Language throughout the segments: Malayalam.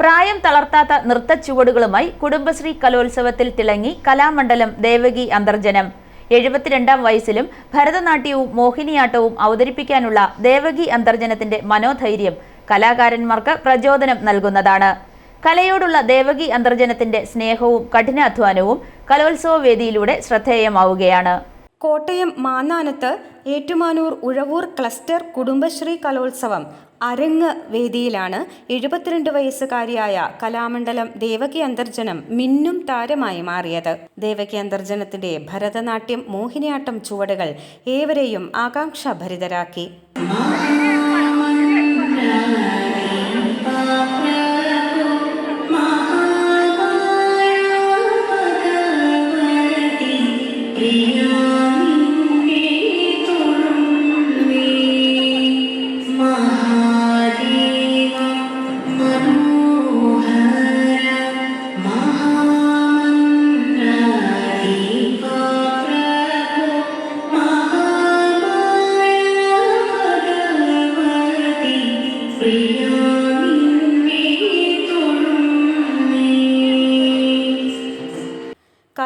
പ്രായം തളർത്താത്ത നൃത്ത ചുവടുകളുമായി കുടുംബശ്രീ കലോത്സവത്തിൽ തിളങ്ങി കലാമണ്ഡലം ദേവകി അന്തർജനം. എഴുപത്തിരണ്ടാം വയസ്സിലും ഭരതനാട്യവും മോഹിനിയാട്ടവും അവതരിപ്പിക്കാനുള്ള ദേവകി അന്തർജനത്തിന്റെ മനോധൈര്യം കലാകാരന്മാർക്ക് പ്രചോദനം നൽകുന്നതാണ്. കലയോടുള്ള ദേവകി അന്തർജനത്തിന്റെ സ്നേഹവും കഠിനാധ്വാനവും കലോത്സവ വേദിയിലൂടെ ശ്രദ്ധേയമാവുകയാണ്. കോട്ടയം മാന്നാനത്ത് ഏറ്റുമാനൂർ ഉഴവൂർ ക്ലസ്റ്റർ കുടുംബശ്രീ കലോത്സവം അരങ്ങ് വേദിയിലാണ് എഴുപത്തിരണ്ട് വയസ്സുകാരിയായ കലാമണ്ഡലം ദേവകി അന്തർജനം മിന്നും താരമായി മാറിയത്. ദേവകി അന്തർജനത്തിന്റെ ഭരതനാട്യം മോഹിനിയാട്ടം ചുവടുകൾ ഏവരെയും ആകാംക്ഷാഭരിതരാക്കി.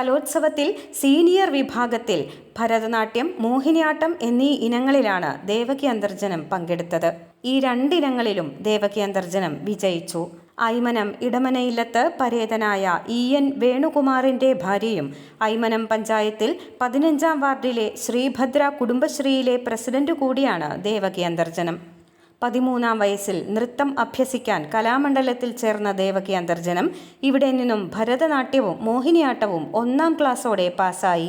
കലോത്സവത്തിൽ സീനിയർ വിഭാഗത്തിൽ ഭരതനാട്യം മോഹിനിയാട്ടം എന്നീ ഇനങ്ങളിലാണ് ദേവകി അന്തർജനം പങ്കെടുത്തത്. ഈ രണ്ടിനങ്ങളിലും ദേവകി അന്തർജനം വിജയിച്ചു. ഐമനം ഇടമനയില്ലത്ത് പരേതനായ ഇ. എൻ. വേണുകുമാറിന്റെ ഭാര്യയും ഐമനം പഞ്ചായത്തിൽ പതിനഞ്ചാം വാർഡിലെ ശ്രീഭദ്ര കുടുംബശ്രീയിലെ പ്രസിഡന്റ് കൂടിയാണ് ദേവകി അന്തർജനം. പതിമൂന്നാം വയസ്സിൽ നൃത്തം അഭ്യസിക്കാൻ കലാമണ്ഡലത്തിൽ ചേർന്ന ദേവകി അന്തർജനം ഇവിടെ നിന്നും ഭരതനാട്യവും മോഹിനിയാട്ടവും ഒന്നാം ക്ലാസ്സോടെ പാസ്സായി.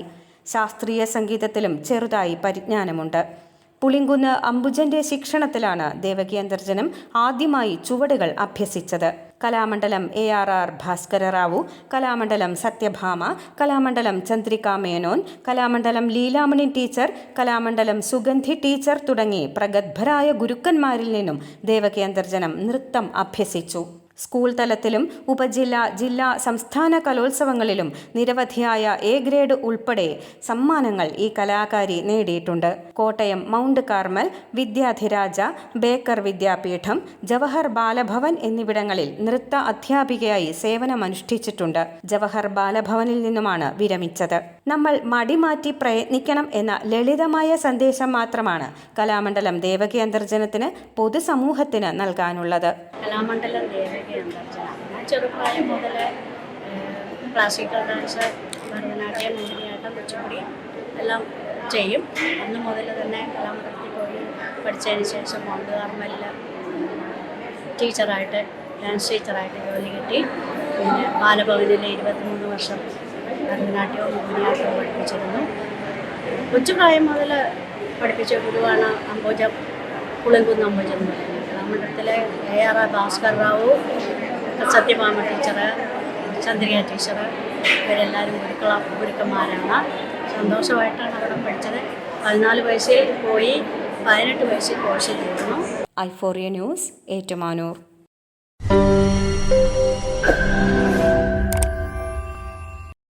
ശാസ്ത്രീയ സംഗീതത്തിലും ചെറുതായി പരിജ്ഞാനമുണ്ട്. പുളിങ്കുന്ന് അംബുജന്റെ ശിക്ഷണത്തിലാണ് ദേവകി അന്തർജനം ആദ്യമായി ചുവടുകൾ അഭ്യസിച്ചത്. Kalamandalam A R R Bhaskara Rao Kalamandalam Sathyabhama Kalamandalam Chandrika Menon Kalamandalam Leelamani teacher Kalamandalam Sugandhi teacher തുടങ്ങി പ്രഗത്ഭരായ ഗുരുക്കന്മാരിൽ നിന്നും ദേവകേന്ദ്രജനം നൃത്തം അഭ്യസിച്ചു. സ്കൂൾ തലത്തിലും ഉപജില്ല ജില്ലാ സംസ്ഥാന കലോത്സവങ്ങളിലും നിരവധിയായ എ ഗ്രേഡ് ഉൾപ്പെടെ സമ്മാനങ്ങൾ ഈ കലാകാരി നേടിയിട്ടുണ്ട്. Kottayam mount Carmel Vidyadhiraja Baker Vidyapeetham Jawahar Balabhavan എന്നിവിടങ്ങളിൽ നൃത്ത അധ്യാപികയായി സേവനമനുഷ്ഠിച്ചിട്ടുണ്ട്. ജവഹർ ബാലഭവനിൽ നിന്നുമാണ് വിരമിച്ചത്. നമ്മൾ മടിമാറ്റി പ്രയത്നിക്കണം എന്ന ലളിതമായ സന്ദേശം മാത്രമാണ് കലാമണ്ഡലം ദേവകി അന്തർജനത്തിന് പൊതുസമൂഹത്തിന് നൽകാനുള്ളത്. കലാമണ്ഡലം ദേവകി അന്തർജനം ഞാൻ ചെറുപ്രായം മുതൽ ക്ലാസിക്കൽ ഡാൻസ് ഭരതനാട്യം മോഹിനിയാട്ടം കുച്ചിപ്പുടി എല്ലാം ചെയ്യും. അന്ന് മുതൽ തന്നെ കലാമണ്ഡലത്തിൽ പോയി പഠിച്ചതിന് ശേഷം മൗണ്ട് ടീച്ചറായിട്ട് ഡാൻസ് ടീച്ചറായിട്ട് ജോലി കിട്ടി. പിന്നെ ബാലഭവനിൽ ഇരുപത്തിമൂന്ന് വർഷം ഭരതനാട്യവും മോഹിനിയാട്ടവും പഠിപ്പിച്ചിരുന്നു. കൊച്ചുപ്രായം മുതൽ പഠിപ്പിച്ച ഗുരുവാണ് അംബോജ പുളിങ്കുന്ന് അംബോജം എന്ന് പറയുന്നത്. കലാമണ്ഡലത്തിലെ A R R Bhaskar Rao Sathyabhama teacher Chandrika teacher ഇവരെല്ലാവരും ഗുരുക്കള ഗുരുക്കന്മാരാണ്. സന്തോഷമായിട്ടാണ് അവിടെ പഠിച്ചത്. പതിനാല് വയസ്സിൽ പോയി പതിനെട്ട് വയസ്സിൽ കോഴ്സ് ചെയ്യുന്നു. ഐഫോറിയ ന്യൂസ് ഏറ്റുമാനൂർ.